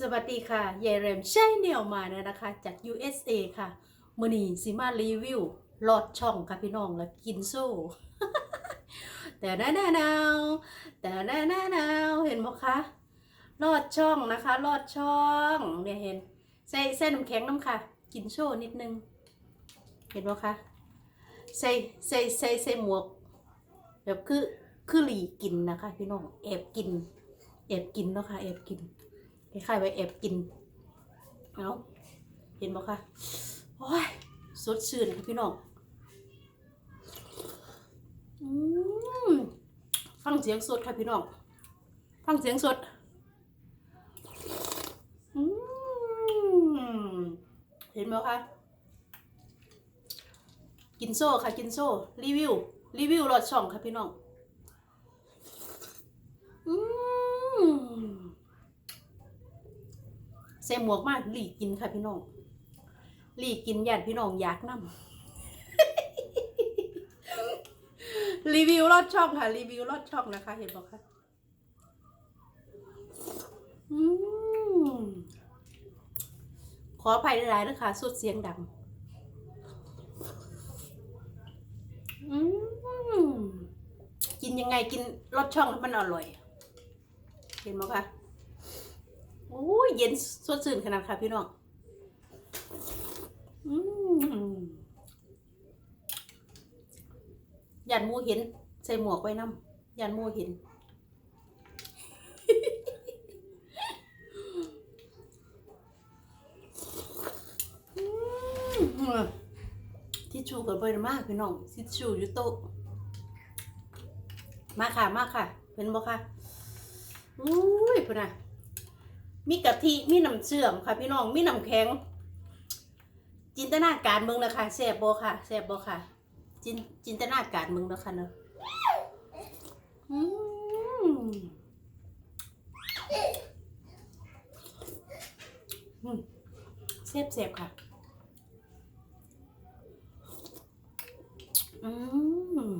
สวัสดีค่ะยายเรมใช่เนียวมาแล้วนะคะ จาก USA ค่ะมือนีสิมารีวิวลอดช่องค่ะพี่น้องแล้วกินโซ่แต่แน่แน่นาวแต่แน่แน่นาวเห็นไหมคะลอดช่องนะคะลอดช่องเนี่ยเห็นใส่ใส่น้ำแข็งน้ำค่ะ กินโซ่นิดนึง เห็นไหมคะใส่ใส่ใส่ใส่หมวกแบบคือคือหลีกินนะคะ พี่น้องแอบกินแอบกินเนาะค่ะแอบกิน คล้ายๆไว้แอบกิน เอาเห็นบ่คะโอ้ย สดชื่นค่ะพี่น้องฟังเสียงสดค่ะพี่น้อง ฟังเสียงสดเห็นไหมคะ กินโซ่ค่ะ กินโซ่ รีวิว รีวิวรอดช่องค่ะพี่น้อง อืม ใส่หมวกมากหลีกินค่ะพี่น้องหลีกินญาติพี่น้องอยากนำรีวิวรอดช่องค่ะ รีวิวรอดช่องนะคะ เห็นบอกค่ะขออภัยหลายๆนะคะสุดเสียงดังกินยังไงกินรสช่องให้มันอร่อย เห็นไหมคะ โอ้ยเย็นสดชื่นขนาดค่ะพี่น้องอยันมูเห็น ใส่หมวกไว้น้ำยันมูเห็น ทิชชู่กับเบอร์มากพี่น้อง ทิชชู่อยู่โต๊ะ มาค่ะ มาค่ะเป็นบ่ค่ะ อุ้ยพุ่นน่ะ มีกะทิมีน้ำเชื่อมค่ะ พี่น้องมีน้ำแข็ง จินตนาการเมืองนะคะแซ่บบค่ะแซ่บบค่ะ จินจินตนาการเมืองแล้วค่ะเนอะอืมอืมแซ่บแซ่บค่ะ อืม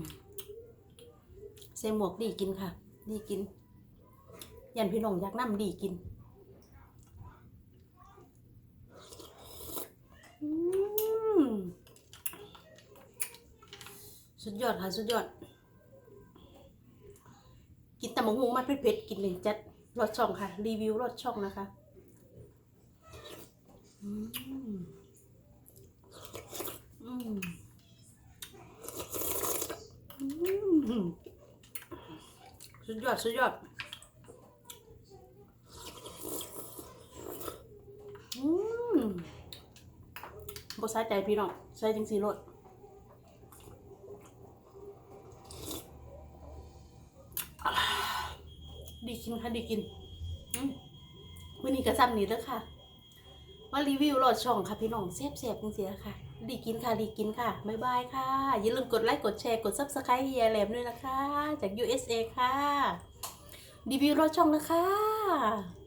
ใส่หมวกดีกินค่ะ ดีกิน ยันพี่น้องอยากน้ำดีกิน อืม สุดยอดค่ะ สุดยอด กินตำมะฮุงมาเผ็ดๆกินเลยจัดรสช่องค่ะ รีวิวรสช่องนะคะอืมอืมอืมสุดยอด สุดยอดอืมบ่ใส่ใจพี่น้องใส่จังสีรสอ่า ดีกินค่ะดีกินวันนี้ก็ซ้ำนี้แล้วค่ะมารีวิวรสช่องค่ะพี่น้องแซ่บๆจังสีค่ะ ดีกินค่ะดีกินค่ะบ๊ายบายค่ะ อย่าลืมกดไลค์กดแชร์กดซับสไครต์เฮียแหลมด้วยนะคะ จาก USA ค่ะ รีวิวรสช่องนะคะ